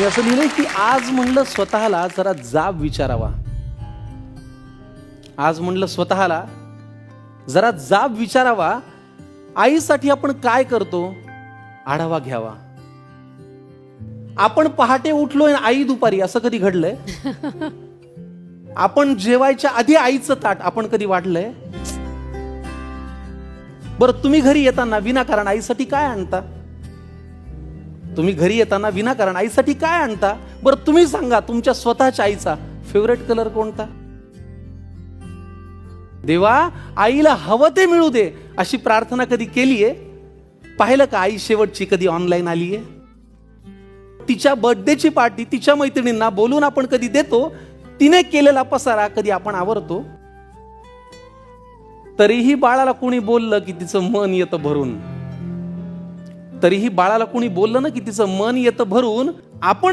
मी असं लिहिलंय की आज म्हणलं स्वतःला जरा जाब विचारावा. आज म्हणलं स्वतःला जरा जाब विचारावा. आईसाठी आपण काय करतो? आढावा घ्यावा. आपण पहाटे उठलोय आणि आई दुपारी असं कधी घडलंय? आपण जेवायच्या आधी आईचं ताट आपण कधी वाढलंय? बरं तुम्ही घरी येताना विनाकारण आईसाठी काय आणता? तुम्ही घरी येताना विनाकारण आईसाठी काय आणता? बरं तुम्ही सांगा तुमच्या स्वतःच्या आईचा. फेवरेट कलर कोणता? देवा आईला हवं ते मिळू दे अशी प्रार्थना कधी केलीये? पाहिलं का आई शेवटची कधी ऑनलाईन आलीये? तिच्या बर्थडेची पार्टी तिच्या मैत्रिणींना बोलून आपण कधी देतो? तिने केलेला पसारा कधी आपण आवरतो? तरीही बाळाला कोणी बोललं की तिचं मन येतं भरून. तरीही बाळाला कोणी बोललं ना की तिचं मन येतं भरून आपण